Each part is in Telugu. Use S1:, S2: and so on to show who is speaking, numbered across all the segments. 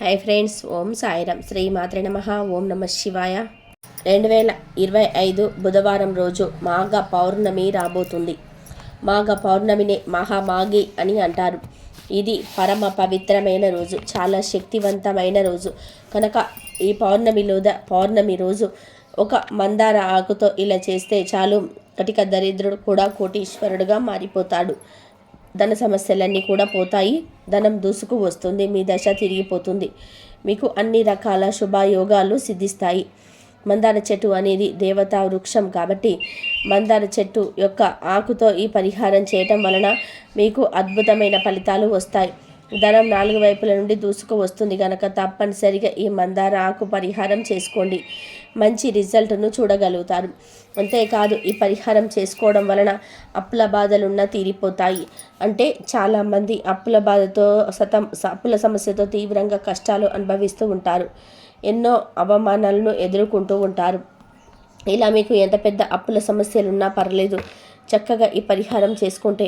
S1: హాయ్ ఫ్రెండ్స్ ఓం సాయిరం శ్రీ మాత్ర నమ. ఓం నమ శివాయ. రెండు వేల ఇరవై ఐదు బుధవారం రోజు మాఘ పౌర్ణమి రాబోతుంది. మాఘ పౌర్ణమిని మహామాగి అని అంటారు. ఇది పరమ పవిత్రమైన రోజు. చాలా శక్తివంతమైన రోజు. కనుక ఈ పౌర్ణమిలో పౌర్ణమి రోజు ఒక మందార ఆకుతో ఇలా చేస్తే చాలు. కటిక దరిద్రుడు కూడా కోటీశ్వరుడుగా మారిపోతాడు. ధన సమస్యలన్నీ కూడా పోతాయి. ధనం దూసుకు వస్తుంది. మీ దశ తిరిగిపోతుంది. మీకు అన్ని రకాల శుభయోగాలు సిద్ధిస్తాయి. మందార చెట్టు అనేది దేవతా వృక్షం కాబట్టి మందార చెట్టు యొక్క ఆకుతో ఈ పరిహారం చేయటం వలన మీకు అద్భుతమైన ఫలితాలు వస్తాయి. ధనం నాలుగు వైపుల నుండి దూసుకు వస్తుంది కనుక తప్పనిసరిగా ఈ మందార ఆకు పరిహారం చేసుకోండి. మంచి రిజల్ట్ను చూడగలుగుతారు. అంతేకాదు ఈ పరిహారం చేసుకోవడం వలన అప్పుల బాధలున్నా తీరిపోతాయి. అంటే చాలామంది అప్పుల బాధతో సతం అప్పుల సమస్యతో తీవ్రంగా కష్టాలు అనుభవిస్తూ ఉంటారు. ఎన్నో అవమానాలను ఎదుర్కొంటూ ఉంటారు. ఇలా మీకు ఎంత పెద్ద అప్పుల సమస్యలు ఉన్నా పర్లేదు. చక్కగా ఈ పరిహారం చేసుకుంటే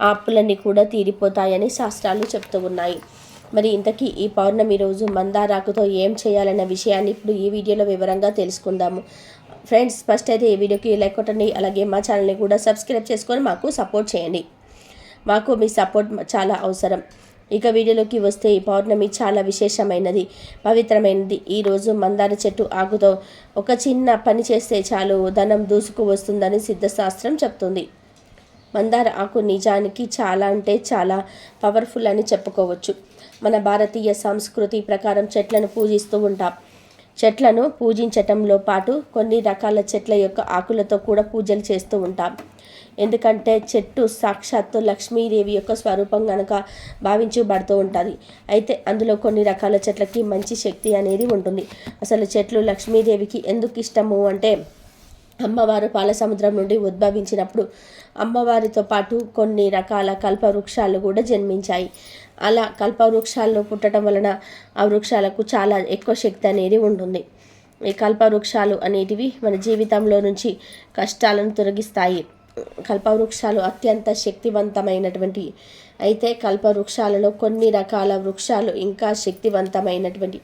S1: ఆ అప్పులన్నీ కూడా తీరిపోతాయని శాస్త్రాలు చెప్తూ ఉన్నాయి. మరి ఇంతకీ ఈ పౌర్ణమి రోజు మందారాకుతో ఏం చేయాలన్న విషయాన్ని ఇప్పుడు ఈ వీడియోలో వివరంగా తెలుసుకుందాము. ఫ్రెండ్స్ ఫస్ట్ అయితే ఈ వీడియోకి లైక్ కొట్టండి అలాగే మా ఛానల్ని కూడా సబ్స్క్రైబ్ చేసుకొని మాకు సపోర్ట్ చేయండి. మాకు మీ సపోర్ట్ చాలా అవసరం. ఇక వీడియోలోకి వస్తే ఈ పౌర్ణమి చాలా విశేషమైనది పవిత్రమైనది. ఈరోజు మందార చెట్టు ఆకుతో ఒక చిన్న పని చేస్తే చాలు ధనం దూసుకు వస్తుందని సిద్ధశాస్త్రం చెప్తుంది. మందార ఆకు నిజానికి చాలా అంటే చాలా పవర్ఫుల్ అని చెప్పుకోవచ్చు. మన భారతీయ సంస్కృతి ప్రకారం చెట్లను పూజిస్తూ ఉంటాం. చెట్లను పూజించటంలో పాటు కొన్ని రకాల చెట్ల యొక్క ఆకులతో కూడా పూజలు చేస్తూ ఉంటాం. ఎందుకంటే చెట్టు సాక్షాత్తు లక్ష్మీదేవి యొక్క స్వరూపం కనుక భావించబడుతూ ఉంటుంది. అయితే అందులో కొన్ని రకాల చెట్లకి మంచి శక్తి అనేది ఉంటుంది. అసలు చెట్లు లక్ష్మీదేవికి ఎందుకు ఇష్టము అంటే అమ్మవారు పాల సముద్రం నుండి ఉద్భవించినప్పుడు అమ్మవారితో పాటు కొన్ని రకాల కల్పవృక్షాలు కూడా జన్మించాయి. అలా కల్పవృక్షాల్లో పుట్టడం వలన ఆ వృక్షాలకు చాలా ఎక్కువ శక్తి అనేది ఉంటుంది. ఈ కల్పవృక్షాలు అనేటివి మన జీవితంలో నుంచి కష్టాలను తొలగిస్తాయి. కల్పవృక్షాలు అత్యంత శక్తివంతమైనటువంటి అయితే కల్పవృక్షాలలో కొన్ని రకాల వృక్షాలు ఇంకా శక్తివంతమైనటువంటి.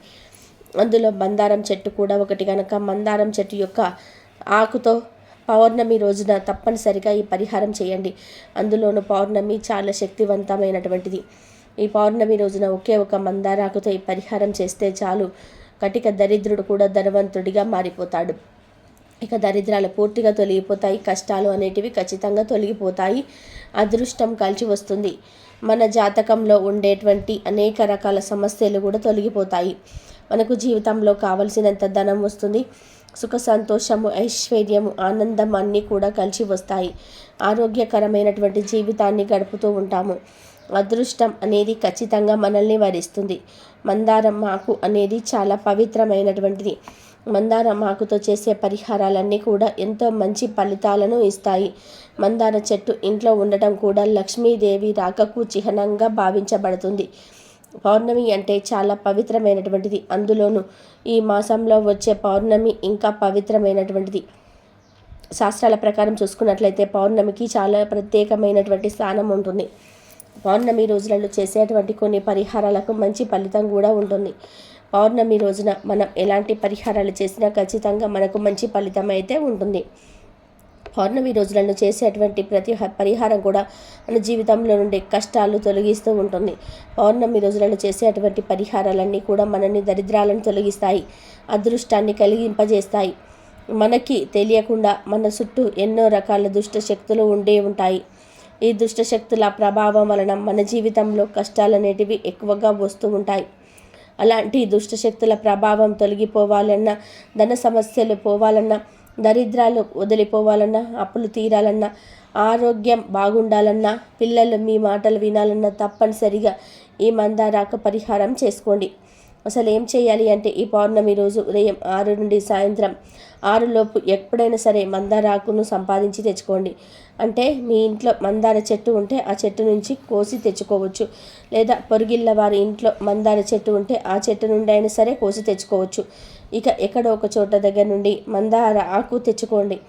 S1: అందులో మందారం చెట్టు కూడా ఒకటి కనుక మందారం చెట్టు యొక్క ఆకుతో పౌర్ణమి రోజున తప్పనిసరిగా ఈ పరిహారం చేయండి. అందులోను పౌర్ణమి చాలా శక్తివంతమైనటువంటిది. ఈ పౌర్ణమి రోజున ఒకే ఒక మందారాకుతో ఈ పరిహారం చేస్తే చాలు. కటిక దరిద్రుడు కూడా ధనవంతుడిగా మారిపోతాడు. ఇక దరిద్రాలు పూర్తిగా తొలగిపోతాయి. కష్టాలు అనేటివి ఖచ్చితంగా తొలగిపోతాయి. అదృష్టం కలిసి వస్తుంది. మన జాతకంలో ఉండేటువంటి అనేక రకాల సమస్యలు కూడా తొలగిపోతాయి. మనకు జీవితంలో కావలసినంత ధనం వస్తుంది. సుఖ సంతోషము ఐశ్వర్యము ఆనందం అన్నీ కూడా కలిసి వస్తాయి. ఆరోగ్యకరమైనటువంటి జీవితాన్ని గడుపుతూ ఉంటాము. అదృష్టం అనేది ఖచ్చితంగా మనల్ని వరిస్తుంది. మందారం మాకు అనేది చాలా పవిత్రమైనటువంటిది. మందార మాకుతో చేసే పరిహారాలన్నీ కూడా ఎంతో మంచి ఫలితాలను ఇస్తాయి. మందార చెట్టు ఇంట్లో ఉండటం కూడా లక్ష్మీదేవి రాకకు చిహ్నంగా భావించబడుతుంది. పౌర్ణమి అంటే చాలా పవిత్రమైనటువంటిది. అందులోనూ ఈ మాసంలో వచ్చే పౌర్ణమి ఇంకా పవిత్రమైనటువంటిది. శాస్త్రాల ప్రకారం చూసుకున్నట్లయితే పౌర్ణమికి చాలా ప్రత్యేకమైనటువంటి స్థానం ఉంటుంది. పౌర్ణమి రోజులలో చేసేటువంటి కొన్ని పరిహారాలకు మంచి ఫలితం కూడా ఉంటుంది. పౌర్ణమి రోజున మనం ఎలాంటి పరిహారాలు చేసినా ఖచ్చితంగా మనకు మంచి ఫలితం అయితే ఉంటుంది. పౌర్ణమి రోజులను చేసేటువంటి ప్రతి పరిహారం కూడా మన జీవితంలో నుండి కష్టాలు తొలగిస్తూ ఉంటుంది. పౌర్ణమి రోజులను చేసేటువంటి పరిహారాలన్నీ కూడా మనని దరిద్రాలను తొలగిస్తాయి అదృష్టాన్ని కలిగింపజేస్తాయి. మనకి తెలియకుండా మన చుట్టూ ఎన్నో రకాల దుష్ట శక్తులు ఉండే ఉంటాయి. ఈ దుష్ట శక్తుల ప్రభావం వలన మన జీవితంలో కష్టాలు అనేటివి ఎక్కువగా వస్తూ ఉంటాయి. అలాంటి దుష్టశక్తుల ప్రభావం తొలగిపోవాలన్నా ధన సమస్యలు పోవాలన్నా దరిద్రాలు వదిలిపోవాలన్నా అప్పులు తీరాలన్నా ఆరోగ్యం బాగుండాలన్నా పిల్లలు మీ మాటలు వినాలన్నా తప్పనిసరిగా ఈ మందారాక పరిహారం చేసుకోండి. అసలు ఏం చేయాలి అంటే ఈ పౌర్ణమి రోజు ఉదయం ఆరు నుండి సాయంత్రం ఆరులోపు ఎప్పుడైనా సరే మందారాకును సంపాదించి తెచ్చుకోండి. అంటే మీ ఇంట్లో మందార చెట్టు ఉంటే ఆ చెట్టు నుంచి కోసి తెచ్చుకోవచ్చు. లేదా పొరుగిళ్ళ వారి ఇంట్లో మందార చెట్టు ఉంటే ఆ చెట్టు నుండి అయినా సరే కోసి తెచ్చుకోవచ్చు. ఇక ఎక్కడో ఒక చోట దగ్గర నుండి మందార ఆకు తెచ్చుకోండి.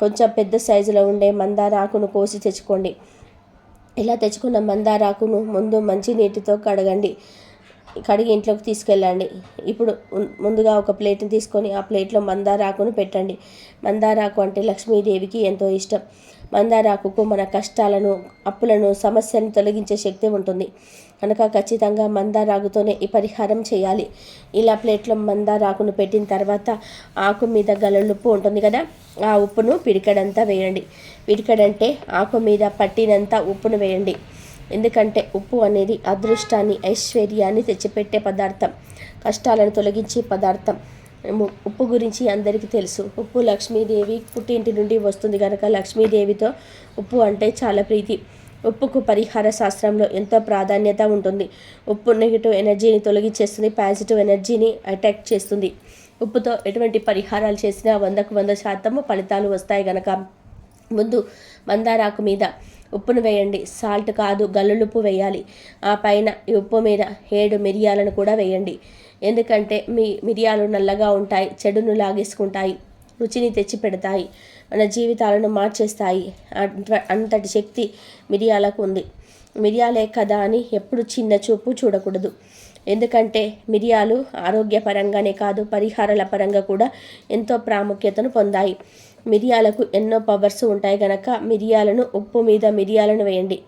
S1: కొంచెం పెద్ద సైజులో ఉండే మందార ఆకును కోసి తెచ్చుకోండి. ఇలా తెచ్చుకున్న మందార ఆకును ముందు మంచి నీటితో కడగండి. కడిగి ఇంట్లోకి తీసుకెళ్ళండి. ఇప్పుడు ముందుగా ఒక ప్లేట్ని తీసుకొని ఆ ప్లేట్లో మందారాకును పెట్టండి. మందారాకు అంటే లక్ష్మీదేవికి ఎంతో ఇష్టం. మందారాకుకు మన కష్టాలను అప్పులను సమస్యలను తొలగించే శక్తి ఉంటుంది. కనుక ఖచ్చితంగా మందారాకుతోనే ఈ పరిహారం చేయాలి. ఇలా ప్లేట్లో మందారాకును పెట్టిన తర్వాత ఆకు మీద గలలుప్పు ఉంటుంది కదా ఆ ఉప్పును పిడికడంతా వేయండి. పిడికడంటే ఆకు మీద పట్టినంత ఉప్పును వేయండి. ఎందుకంటే ఉప్పు అనేది అదృష్టాన్ని ఐశ్వర్యాన్ని తెచ్చిపెట్టే పదార్థం కష్టాలను తొలగించే పదార్థం. ఉప్పు గురించి అందరికీ తెలుసు. ఉప్పు లక్ష్మీదేవి పుట్టింటి నుండి వస్తుంది కనుక లక్ష్మీదేవితో ఉప్పు అంటే చాలా ప్రీతి. ఉప్పుకు పరిహార శాస్త్రంలో ఎంతో ప్రాధాన్యత ఉంటుంది. ఉప్పు నెగిటివ్ ఎనర్జీని తొలగించేస్తుంది పాజిటివ్ ఎనర్జీని అటాక్ చేస్తుంది. ఉప్పుతో ఎటువంటి పరిహారాలు చేసినా వందకు వంద శాతము ఫలితాలు వస్తాయి గనక. ముందు మందారాకు మీద ఉప్పును వేయండి. సాల్ట్ కాదు గల్లులుప్పు వేయాలి. ఆ పైన ఈ ఉప్పు మీద ఏడు మిరియాలను కూడా వేయండి. ఎందుకంటే మీ మిరియాలు నల్లగా ఉంటాయి చెడును లాగేసుకుంటాయి రుచిని తెచ్చి పెడతాయి మన జీవితాలను మార్చేస్తాయి. అంతటి శక్తి మిరియాలకు ఉంది. మిరియాలే కదా అని ఎప్పుడు చిన్న చూపు చూడకూడదు. ఎందుకంటే మిరియాలు ఆరోగ్యపరంగానే కాదు పరిహారాల పరంగా కూడా ఎంతో ప్రాముఖ్యతను పొందాయి. మిరియాలకు ఎన్నో పవర్స్ ఉంటాయి కనుక మిరియాలను ఉప్పు మీద మిరియాలను వేయండి.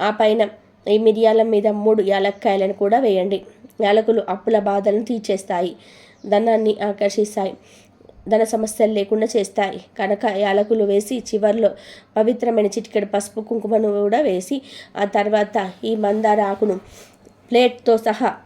S1: ఆ పైన ఈ మిరియాల మీద మూడు యాలక్కాయలను కూడా వేయండి. యాలకులు అప్పుల బాధలను తీర్చేస్తాయి. ధనాన్ని ఆకర్షిస్తాయి. ధన సమస్యలు లేకుండా చేస్తాయి. కనుక యాలకులు వేసి చివర్లో పవిత్రమైన చిటికెడు పసుపు కుంకుమను కూడా వేసి ఆ తర్వాత ఈ మందార ఆకును ప్లేట్తో సహా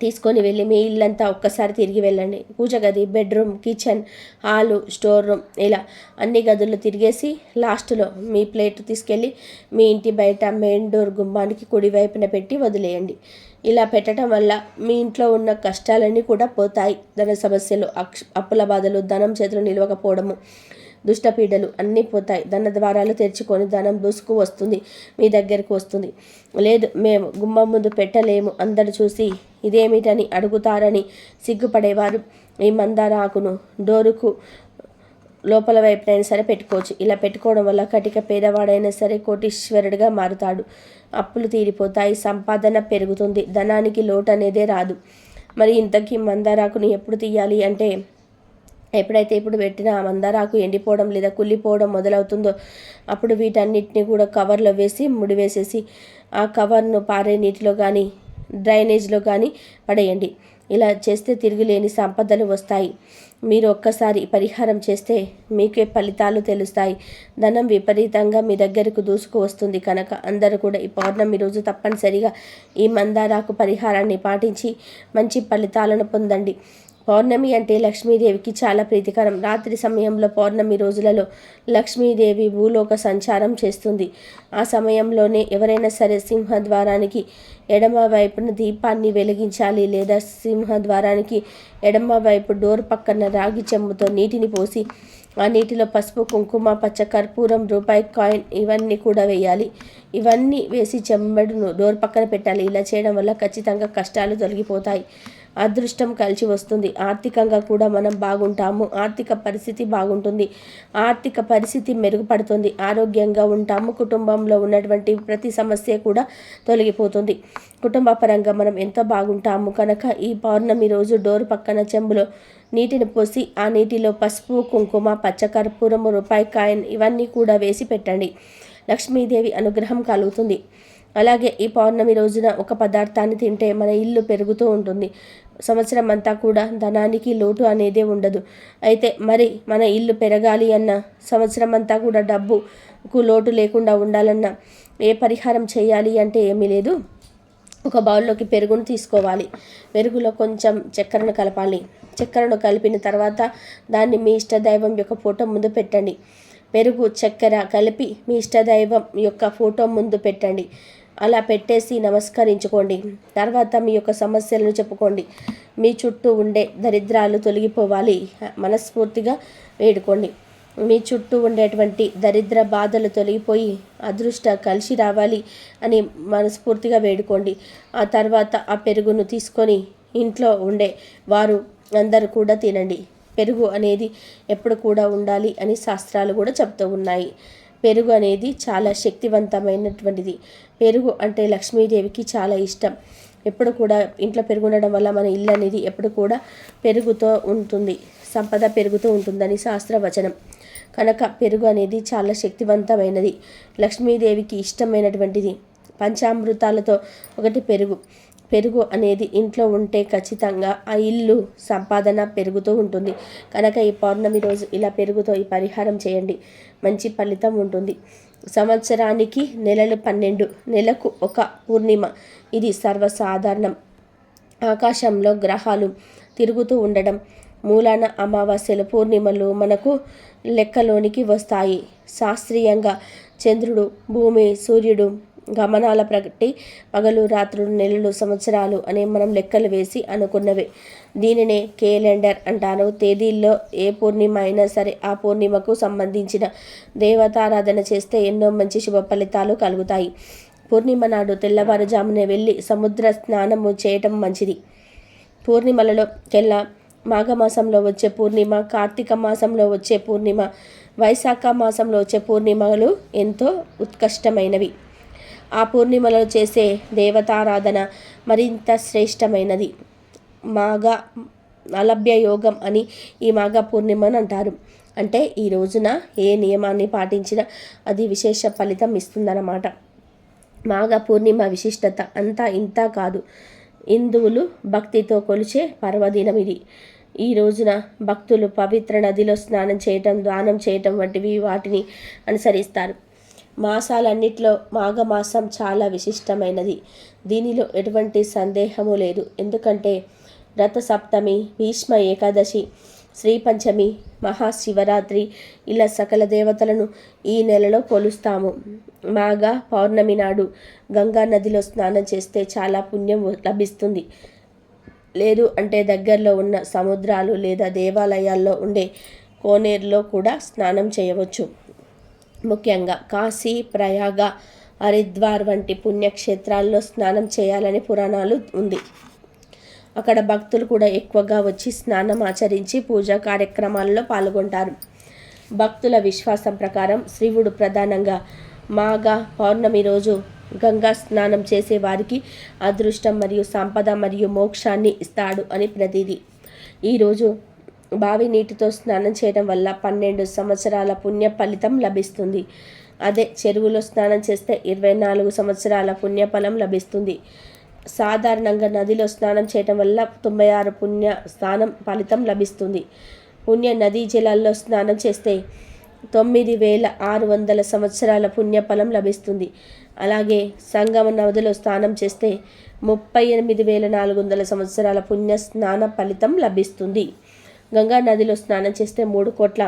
S1: తీసుకొని వెళ్ళి మీ ఇల్లంతా ఒక్కసారి తిరిగి వెళ్ళండి. పూజ గది bedroom kitchen hall store room ఇలా అన్ని గదుల్లో తిరిగేసి లాస్ట్లో మీ ప్లేట్ తీసుకెళ్ళి మీ ఇంటి బయట మెయిన్ డోర్ గుమ్మానికి కుడివైపున పెట్టి వదిలేయండి. ఇలా పెట్టడం వల్ల మీ ఇంట్లో ఉన్న కష్టాలన్నీ కూడా పోతాయి. ధన సమస్యలు అక్ష అప్పుల బాధలు ధనం చేతులు నిలవకపోవడము దుష్టపీడలు అన్నీ పోతాయి. ధన ద్వారాలు తెరుచుకొని ధనం దూసుకు వస్తుంది. మీ దగ్గరకు వస్తుంది. లేదు మేము గుమ్మం ముందు పెట్టలేము. అందరు చూసి ఇదేమిటని అడుగుతారని సిగ్గుపడేవారు. ఈ మందార ఆకును డోరుకు లోపల వైపునైనా సరే పెట్టుకోవచ్చు. ఇలా పెట్టుకోవడం వల్ల కటిక పేదవాడైనా సరే కోటీశ్వరుడిగా మారుతాడు. అప్పులు తీరిపోతాయి. సంపాదన పెరుగుతుంది. ధనానికి లోటు అనేదే రాదు. మరి ఇంతకీ మందారాకుని ఎప్పుడు తీయాలి అంటే ఎప్పుడైతే ఇప్పుడు పెట్టిన ఆ మందారాకు ఎండిపోవడం లేదా కుళ్ళిపోవడం మొదలవుతుందో అప్పుడు వీటన్నిటిని కూడా కవర్లో వేసి ముడివేసేసి ఆ కవర్ను పారే నీటిలో కానీ డ్రైనేజ్లో కానీ పడేయండి. ఇలా చేస్తే తిరుగులేని సంపదలు వస్తాయి. మీరు ఒక్కసారి పరిహారం చేస్తే మీకే ఫలితాలు తెలుస్తాయి. ధనం విపరీతంగా మీ దగ్గరకు దూసుకు వస్తుంది కనుక అందరూ కూడా ఈ పౌర్ణమి రోజు తప్పనిసరిగా ఈ మందారాకు పరిహారాన్ని పాటించి మంచి ఫలితాలను పొందండి. పౌర్ణమి అంటే లక్ష్మీదేవికి చాలా ప్రీతికరం. రాత్రి సమయంలో పౌర్ణమి రోజులలో లక్ష్మీదేవి భూలోక సంచారం చేస్తుంది. ఆ సమయంలోనే ఎవరైనా సరే సింహద్వారానికి ఎడమ వైపున దీపాన్ని వెలిగించాలి లేదా సింహద్వారానికి ఎడమ వైపు డోర్ పక్కన రాగి చెంబుతో నీటిని పోసి ఆ నీటిలో పసుపు కుంకుమ పచ్చ కర్పూరం రూపాయి కాయిన్ ఇవన్నీ కూడా వేయాలి. ఇవన్నీ వేసి చెంబడును డోర్ పక్కన పెట్టాలి. ఇలా చేయడం వల్ల ఖచ్చితంగా కష్టాలు తొలగిపోతాయి. అదృష్టం కలిసి వస్తుంది. ఆర్థికంగా కూడా మనం బాగుంటాము. ఆర్థిక పరిస్థితి బాగుంటుంది. ఆర్థిక పరిస్థితి మెరుగుపడుతుంది. ఆరోగ్యంగా ఉంటాము. కుటుంబంలో ఉన్నటువంటి ప్రతి సమస్య కూడా తొలగిపోతుంది. కుటుంబ పరంగా మనం ఎంత బాగుంటాము కనుక ఈ పౌర్ణమి రోజు డోరు పక్కన చెంబులో నీటిని పోసి ఆ నీటిలో పసుపు కుంకుమ పచ్చకర్పూరము రూపాయి కాయిన్ ఇవన్నీ కూడా వేసి పెట్టండి. లక్ష్మీదేవి అనుగ్రహం కలుగుతుంది. అలాగే ఈ పౌర్ణమి రోజున ఒక పదార్థాన్ని తింటే మన ఇల్లు పెరుగుతూ ఉంటుంది. సంవత్సరం అంతా కూడా ధనానికి లోటు అనేదే ఉండదు. అయితే మరి మన ఇల్లు పెరగాలి అన్న సంవత్సరం అంతా కూడా డబ్బుకు లోటు లేకుండా ఉండాలన్న ఏ పరిహారం చేయాలి అంటే ఏమీ లేదు. ఒక బౌల్లోకి పెరుగును తీసుకోవాలి. పెరుగులో కొంచెం చక్కెరను కలపాలి. చక్కెరను కలిపిన తర్వాత దాన్ని మీ ఇష్టదైవం యొక్క ఫోటో ముందు పెట్టండి. పెరుగు చక్కెర కలిపి మీ ఇష్టదైవం యొక్క ఫోటో ముందు పెట్టండి. అలా పెట్టేసి నమస్కరించుకోండి. తర్వాత మీ యొక్క సమస్యలను చెప్పుకోండి. మీ చుట్టూ ఉండే దరిద్రాలు తొలగిపోవాలి. మనస్ఫూర్తిగా వేడుకోండి. మీ చుట్టూ ఉండేటువంటి దరిద్ర బాధలు తొలగిపోయి అదృష్ట కలిసి రావాలి అని మనస్ఫూర్తిగా వేడుకోండి. ఆ తర్వాత ఆ పెరుగును తీసుకొని ఇంట్లో ఉండే వారు అందరూ కూడా తినండి. పెరుగు అనేది ఎప్పుడు కూడా ఉండాలి అని శాస్త్రాలు కూడా చెప్తూ ఉన్నాయి. పెరుగు అనేది చాలా శక్తివంతమైనటువంటిది. పెరుగు అంటే లక్ష్మీదేవికి చాలా ఇష్టం. ఎప్పుడు కూడా ఇంట్లో పెరుగు ఉండడం వల్ల మన ఇల్లు అనేది ఎప్పుడు కూడా పెరుగుతూ ఉంటుంది. సంపద పెరుగుతూ ఉంటుందని శాస్త్రవచనం. కనుక పెరుగు అనేది చాలా శక్తివంతమైనది. లక్ష్మీదేవికి ఇష్టమైనటువంటిది. పంచామృతాలతో ఒకటి పెరుగు. పెరుగు అనేది ఇంట్లో ఉంటే ఖచ్చితంగా ఆ ఇల్లు సంపాదన పెరుగుతూ ఉంటుంది. కనుక ఈ పౌర్ణమి రోజు ఇలా పెరుగుతో ఈ పరిహారం చేయండి. మంచి ఫలితం ఉంటుంది. సంవత్సరానికి నెలలు పన్నెండు నెలకు ఒక పూర్ణిమ. ఇది సర్వసాధారణం. ఆకాశంలో గ్రహాలు తిరుగుతూ ఉండడం మూలాన అమావాస్యలు పూర్ణిమలు మనకు లెక్కలోనికి వస్తాయి. శాస్త్రీయంగా చంద్రుడు భూమి సూర్యుడు గమనాల ప్రకటి పగలు రాత్రులు నెలలు సంవత్సరాలు అనే మనం లెక్కలు వేసి అనుకున్నవే. దీనినే కేలెండర్ అంటారు. తేదీల్లో ఏ పూర్ణిమ అయినా సరే ఆ పూర్ణిమకు సంబంధించిన దేవతారాధన చేస్తే ఎన్నో మంచి శుభ ఫలితాలు కలుగుతాయి. పూర్ణిమ నాడు తెల్లవారుజామున వెళ్ళి సముద్ర స్నానము చేయటం మంచిది. పూర్ణిమలలో కెల్లా మాఘమాసంలో వచ్చే పూర్ణిమ కార్తీక మాసంలో వచ్చే పూర్ణిమ వైశాఖ మాసంలో వచ్చే పూర్ణిమలు ఎంతో ఉత్కష్టమైనవి. ఆ పూర్ణిమలో చేసే దేవతారాధన మరింత శ్రేష్టమైనది. మాఘ అలభ్య యోగం అని ఈ మాఘ పూర్ణిమని అంటారు. అంటే ఈ రోజున ఏ నియమాన్ని పాటించినా అది విశేష ఫలితం ఇస్తుందన్నమాట. మాఘ పూర్ణిమ విశిష్టత అంతా ఇంత కాదు. హిందువులు భక్తితో కొలిచే పర్వదినం ఇది. ఈ రోజున భక్తులు పవిత్ర నదిలో స్నానం చేయటం దానం చేయటం వంటివి వాటిని అనుసరిస్తారు. మాసాలన్నిట్లో మాఘమాసం చాలా విశిష్టమైనది. దీనిలో ఎటువంటి సందేహము లేదు. ఎందుకంటే రథసప్తమి భీష్మ ఏకాదశి శ్రీపంచమి మహాశివరాత్రి ఇలా సకల దేవతలను ఈ నెలలో కొలుస్తాము. మాఘ పౌర్ణమి నాడు గంగా నదిలో స్నానం చేస్తే చాలా పుణ్యం లభిస్తుంది. లేదు అంటే దగ్గరలో ఉన్న సముద్రాలు లేదా దేవాలయాల్లో ఉండే కోనేరులో కూడా స్నానం చేయవచ్చు. ముఖ్యంగా కాశీ ప్రయాగ హరిద్వార్ వంటి పుణ్యక్షేత్రాల్లో స్నానం చేయాలని పురాణాలు ఉంది. అక్కడ భక్తులు కూడా ఎక్కువగా వచ్చి స్నానం ఆచరించి పూజా కార్యక్రమాల్లో పాల్గొంటారు. భక్తుల విశ్వాసం ప్రకారం శివుడు ప్రధానంగా మాఘ పౌర్ణమి రోజు గంగా స్నానం చేసే వారికి అదృష్టం మరియు సంపద మరియు మోక్షాన్ని ఇస్తాడు అని ప్రతీది. ఈరోజు బావి నీటితో స్నానం చేయడం వల్ల పన్నెండు సంవత్సరాల పుణ్య ఫలితం లభిస్తుంది. అదే చెరువులో స్నానం చేస్తే ఇరవై నాలుగు సంవత్సరాల పుణ్యఫలం లభిస్తుంది. సాధారణంగా నదిలో స్నానం చేయటం వల్ల తొంభై ఆరు పుణ్య స్నానం ఫలితం లభిస్తుంది. పుణ్య నదీ జలాల్లో స్నానం చేస్తే తొమ్మిది వేల ఆరు వందల సంవత్సరాల పుణ్యఫలం లభిస్తుంది. అలాగే సంగమ నదిలో స్నానం చేస్తే ముప్పై ఎనిమిది వేల నాలుగు వందల సంవత్సరాల పుణ్య స్నాన ఫలితం లభిస్తుంది. గంగా నదిలో స్నానం చేస్తే మూడు కోట్ల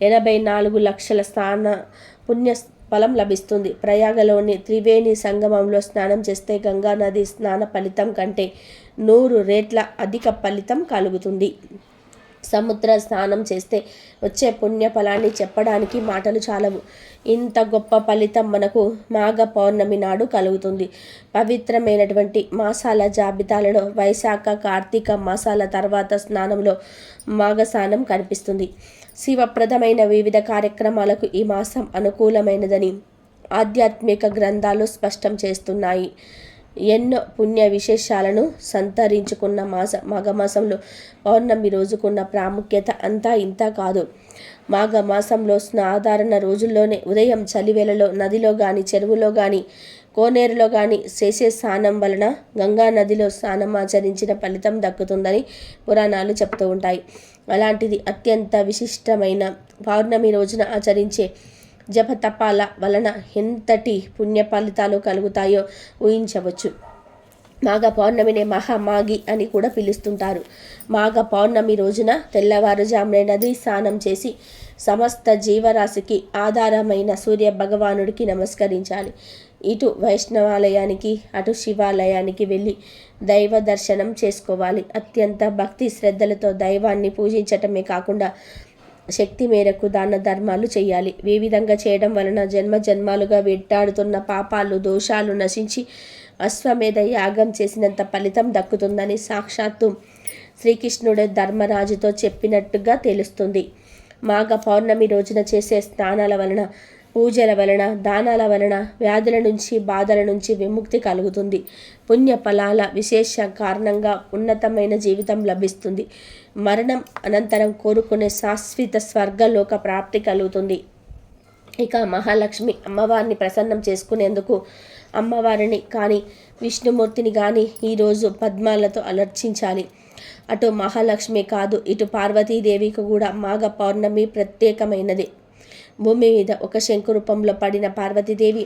S1: ఎనభై నాలుగు లక్షల స్నాన పుణ్య ఫలం లభిస్తుంది. ప్రయాగలోని త్రివేణి సంగమంలో స్నానం చేస్తే గంగా నది స్నాన ఫలితం కంటే నూరు రేట్ల అధిక ఫలితం కలుగుతుంది. సముద్ర స్నానం చేస్తే వచ్చే పుణ్య ఫలాన్ని చెప్పడానికి మాటలు చాలవు. ఇంత గొప్ప ఫలితం మనకు మాఘ పౌర్ణమి నాడు కలుగుతుంది. పవిత్రమైనటువంటి మాసాల జాబితాలలో వైశాఖ కార్తీక మాసాల తర్వాత స్నానంలో మాఘ స్నానం కనిపిస్తుంది. శివప్రదమైన వివిధ కార్యక్రమాలకు ఈ మాసం అనుకూలమైనదని ఆధ్యాత్మిక గ్రంథాలు స్పష్టం చేస్తున్నాయి. ఎన్నో పుణ్య విశేషాలను సంతరించుకున్న మాస మాఘమాసంలో పౌర్ణమి రోజుకున్న ప్రాముఖ్యత అంతా ఇంత కాదు. మాఘమాసంలో సాధారణ రోజుల్లోనే ఉదయం చలివేలలో నదిలో కానీ చెరువులో కానీ కోనేరులో కానీ చేసే స్నానం వలన గంగా నదిలో స్నానం ఆచరించిన ఫలితం దక్కుతుందని పురాణాలు చెప్తూ ఉంటాయి. అలాంటిది అత్యంత విశిష్టమైన పౌర్ణమి రోజున ఆచరించే జపతపాల వలన ఎంతటి పుణ్య ఫలితాలు కలుగుతాయో ఊహించవచ్చు. మాఘ పౌర్ణమినే మహామాగి అని కూడా పిలుస్తుంటారు. మాఘ పౌర్ణమి రోజున తెల్లవారుజామునే నది స్నానం చేసి సమస్త జీవరాశికి ఆధారమైన సూర్య భగవానుడికి నమస్కరించాలి. ఇటు వైష్ణవాలయానికి అటు శివాలయానికి వెళ్ళి దైవ దర్శనం చేసుకోవాలి. అత్యంత భక్తి శ్రద్ధలతో దైవాన్ని పూజించటమే కాకుండా శక్తి మేరకు దాన ధర్మాలు చేయాలి. ఈ విధంగా చేయడం వలన జన్మ జన్మాలుగా వెంటాడుతున్న పాపాలు దోషాలు నశించి అశ్వమేధ యాగం చేసినంత ఫలితం దక్కుతుందని సాక్షాత్తు శ్రీకృష్ణుడే ధర్మరాజుతో చెప్పినట్టుగా తెలుస్తుంది. మాఘ పౌర్ణమి రోజున చేసే స్నానాల వలన పూజల వలన దానాల వలన వ్యాధుల నుంచి బాధల నుంచి విముక్తి కలుగుతుంది. పుణ్య ఫలాల విశేష కారణంగా ఉన్నతమైన జీవితం లభిస్తుంది. మరణం అనంతరం కోరుకునే శాశ్వత స్వర్గలోక ప్రాప్తి కలుగుతుంది. ఇక మహాలక్ష్మి అమ్మవారిని ప్రసన్నం చేసుకునేందుకు అమ్మవారిని కానీ విష్ణుమూర్తిని కానీ ఈరోజు పద్మాలతో అలర్చించాలి. అటు మహాలక్ష్మి కాదు ఇటు పార్వతీదేవికి కూడా మాఘ పౌర్ణమి ప్రత్యేకమైనది. భూమి మీద ఒక శంకు రూపంలో పడిన పార్వతీదేవి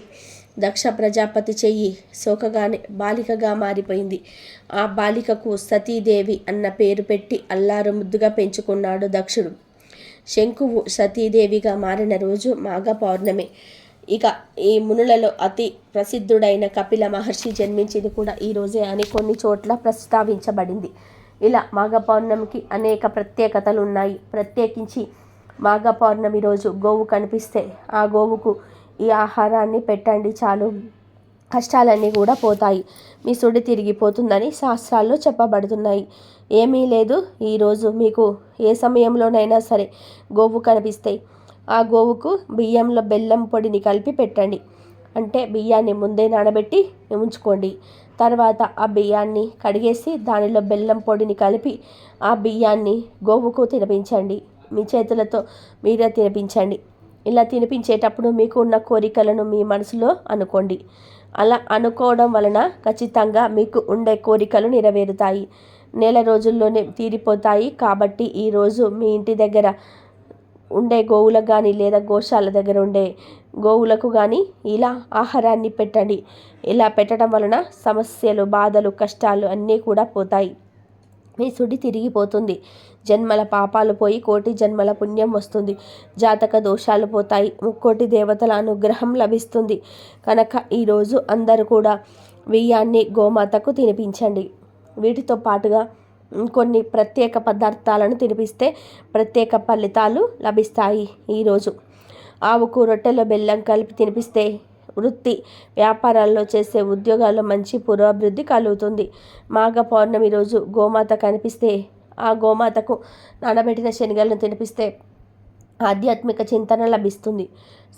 S1: దక్ష ప్రజాపతి చెయ్యి సోకగానే బాలికగా మారిపోయింది. ఆ బాలికకు సతీదేవి అన్న పేరు పెట్టి అల్లారు ముద్దుగా పెంచుకున్నాడు దక్షుడు. శంకువు సతీదేవిగా మారిన రోజు మాఘ పౌర్ణమి. ఇక ఈ మునులలో అతి ప్రసిద్ధుడైన కపిల మహర్షి జన్మించింది కూడా ఈ రోజే అని కొన్ని చోట్ల ప్రస్తావించబడింది. ఇలా మాఘ పౌర్ణమికి అనేక ప్రత్యేకతలు ఉన్నాయి ప్రత్యేకించి మాఘ పౌర్ణమి రోజు గోవు కనిపిస్తే ఆ గోవుకు ఈ ఆహారాన్ని పెట్టండి చాలు. కష్టాలన్నీ కూడా పోతాయి. మీ సుడి తిరిగిపోతుందని శాస్త్రాల్లో చెప్పబడుతున్నాయి. ఏమీ లేదు. ఈరోజు మీకు ఏ సమయంలోనైనా సరే గోవు కనిపిస్తాయి ఆ గోవుకు బియ్యంలో బెల్లం పొడిని కలిపి పెట్టండి. అంటే బియ్యాన్ని ముందే నానబెట్టి ఉంచుకోండి. తర్వాత ఆ బియ్యాన్ని కడిగేసి దానిలో బెల్లం పొడిని కలిపి ఆ బియ్యాన్ని గోవుకు తినిపించండి. మీ చేతులతో మీరే తినిపించండి. ఇలా తినిపించేటప్పుడు మీకు ఉన్న కోరికలను మీ మనసులో అనుకోండి. అలా అనుకోవడం వలన ఖచ్చితంగా మీకు ఉండే కోరికలు నెరవేరుతాయి. నెల రోజుల్లోనే తీరిపోతాయి కాబట్టి ఈరోజు మీ ఇంటి దగ్గర ఉండే గోవులకు కానీ లేదా గోశాల దగ్గర ఉండే గోవులకు కానీ ఇలా ఆహారాన్ని పెట్టండి. ఇలా పెట్టడం వలన సమస్యలు బాధలు కష్టాలు అన్నీ కూడా పోతాయి. మీ సుడి తిరిగిపోతుంది. జన్మల పాపాలు పోయి కోటి జన్మల పుణ్యం వస్తుంది. జాతక దోషాలు పోతాయి. ముక్కోటి దేవతల అనుగ్రహం లభిస్తుంది. కనుక ఈరోజు అందరూ కూడా బియ్యాన్ని గోమాతకు తినిపించండి. వీటితో పాటుగా కొన్ని ప్రత్యేక పదార్థాలను తినిపిస్తే ప్రత్యేక ఫలితాలు లభిస్తాయి ఈరోజు ఆవుకు రొట్టెలో బెల్లం కలిపి తినిపిస్తే వృత్తి వ్యాపారాల్లో చేసే ఉద్యోగాల్లో మంచి పురోభివృద్ధి కలుగుతుంది. మాఘ పౌర్ణమి రోజు గోమాత కనిపిస్తే ఆ గోమాతకు నానబెట్టిన శనగలను తినిపిస్తే ఆధ్యాత్మిక చింతన లభిస్తుంది.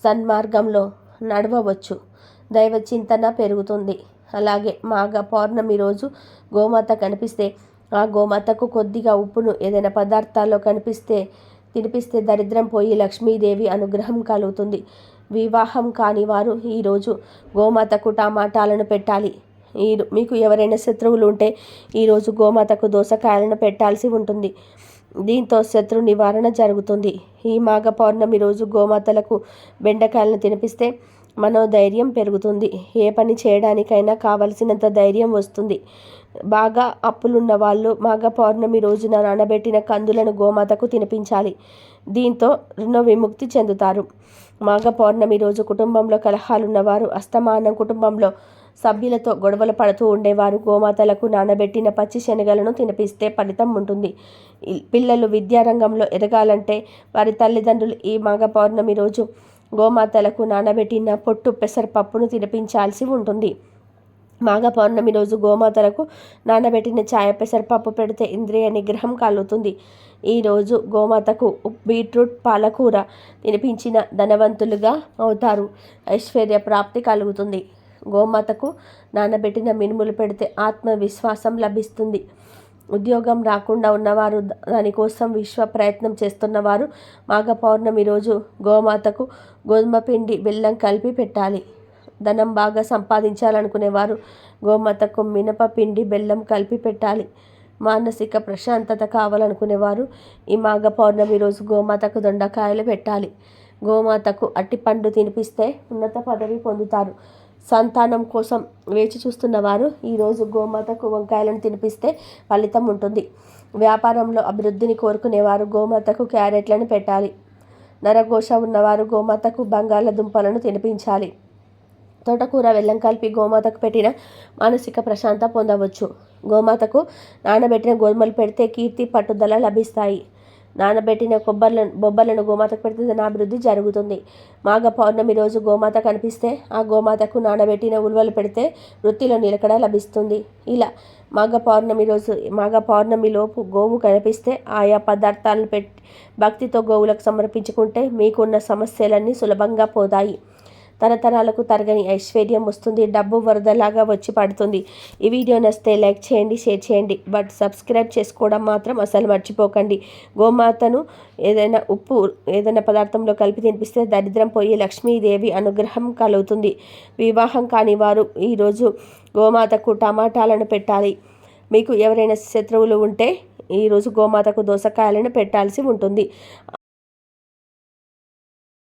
S1: సన్మార్గంలో నడవవచ్చు. దైవ చింతన పెరుగుతుంది. అలాగే మాఘ పౌర్ణమి రోజు గోమాత కనిపిస్తే ఆ గోమాతకు కొద్దిగా ఉప్పును ఏదైనా పదార్థాల్లో కనిపిస్తే తినిపిస్తే దరిద్రం పోయి లక్ష్మీదేవి అనుగ్రహం కలుగుతుంది. వివాహం కాని వారు ఈరోజు గోమాతకు టమాటాలను పెట్టాలి. ఈ మీకు ఎవరైనా శత్రువులు ఉంటే ఈరోజు గోమాతకు దోసకాయలను పెట్టాల్సి ఉంటుంది. దీంతో శత్రు నివారణ జరుగుతుంది. ఈ మాఘ పౌర్ణమి రోజు గోమాతలకు బెండకాయలను తినిపిస్తే మనోధైర్యం పెరుగుతుంది. ఏ పని చేయడానికైనా కావలసినంత ధైర్యం వస్తుంది. బాగా అప్పులున్న వాళ్ళు మాఘ పౌర్ణమి రోజున నానబెట్టిన కందులను గోమాతకు తినిపించాలి. దీంతో రుణ విముక్తి చెందుతారు. మాఘ పౌర్ణమి రోజు కుటుంబంలో కలహాలున్నవారు అస్తమానం కుటుంబంలో సభ్యులతో గొడవలు పడుతూ ఉండేవారు. గోమాతలకు నానబెట్టిన పచ్చి శనగలను తినిపిస్తే ఫలితం ఉంటుంది. పిల్లలు విద్యారంగంలో ఎదగాలంటే వారి తల్లిదండ్రులు ఈ మాఘ పౌర్ణమి రోజు గోమాతలకు నానబెట్టిన పొట్టు పెసరపప్పును తినిపించాల్సి ఉంటుంది. మాఘ పౌర్ణమి రోజు గోమాతలకు నానబెట్టిన ఛాయ పెసరపప్పు పెడితే ఇంద్రియ నిగ్రహం కలుగుతుంది. ఈరోజు గోమాతకు బీట్రూట్ పాలకూర తినిపించిన ధనవంతులుగా అవుతారు. ఐశ్వర్య ప్రాప్తి కలుగుతుంది. గోమాతకు నానబెట్టిన మినుములు పెడితే ఆత్మవిశ్వాసం లభిస్తుంది. ఉద్యోగం రాకుండా ఉన్నవారు దానికోసం విశ్వ ప్రయత్నం చేస్తున్నవారు మాఘ పౌర్ణమి రోజు గోమాతకు గోధుమ పిండి బెల్లం కలిపి పెట్టాలి. ధనం బాగా సంపాదించాలనుకునేవారు గోమాతకు మినప పిండి బెల్లం కలిపి పెట్టాలి. మానసిక ప్రశాంతత కావాలనుకునేవారు ఈ మాఘ పౌర్ణమి రోజు గోమాతకు దొండకాయలు పెట్టాలి. గోమాతకు అట్టిపండు తినిపిస్తే ఉన్నత పదవి పొందుతారు. సంతానం కోసం వేచి చూస్తున్న వారు ఈరోజు గోమాతకు వంకాయలను తినిపిస్తే ఫలితం ఉంటుంది. వ్యాపారంలో అభివృద్ధిని కోరుకునేవారు గోమాతకు క్యారెట్లను పెట్టాలి. నరఘోష ఉన్నవారు గోమాతకు బంగాళదుంపలను తినిపించాలి. తోటకూర వెల్లం కలిపి గోమాతకు పెట్టిన మానసిక ప్రశాంత పొందవచ్చు. గోమాతకు నానబెట్టిన గోధుమలు పెడితే కీర్తి పట్టుదల లభిస్తాయి. నానబెట్టిన కొబ్బర్లను బొబ్బర్లను గోమాతకు పెడితే ధనాభివృద్ధి జరుగుతుంది. మాఘ పౌర్ణమి రోజు గోమాత కనిపిస్తే ఆ గోమాతకు నానబెట్టిన ఉలువలు పెడితే వృత్తిలో నిలకడ లభిస్తుంది. ఇలా మాఘ పౌర్ణమి రోజు మాఘ పౌర్ణమి లోపు గోవు కనిపిస్తే ఆయా పదార్థాలను పెట్టి భక్తితో గోవులకు సమర్పించుకుంటే మీకున్న సమస్యలన్నీ సులభంగా పోతాయి. తరతరాలకు తరగని ఐశ్వర్యం వస్తుంది డబ్బు వరదలాగా వచ్చి పడుతుంది. ఈ వీడియో నచ్చితే లైక్ చేయండి షేర్ చేయండి బట్ సబ్స్క్రైబ్ చేసుకోవడం మాత్రం అసలు మర్చిపోకండి. గోమాతను ఏదైనా ఉప్పు ఏదైనా పదార్థంలో కలిపి తినిపిస్తే దరిద్రం పోయి లక్ష్మీదేవి అనుగ్రహం కలుగుతుంది. వివాహం కాని వారు ఈరోజు గోమాతకు టమాటాలను పెట్టాలి. మీకు ఎవరైనా శత్రువులు ఉంటే ఈరోజు గోమాతకు దోసకాయలను పెట్టాల్సి ఉంటుంది.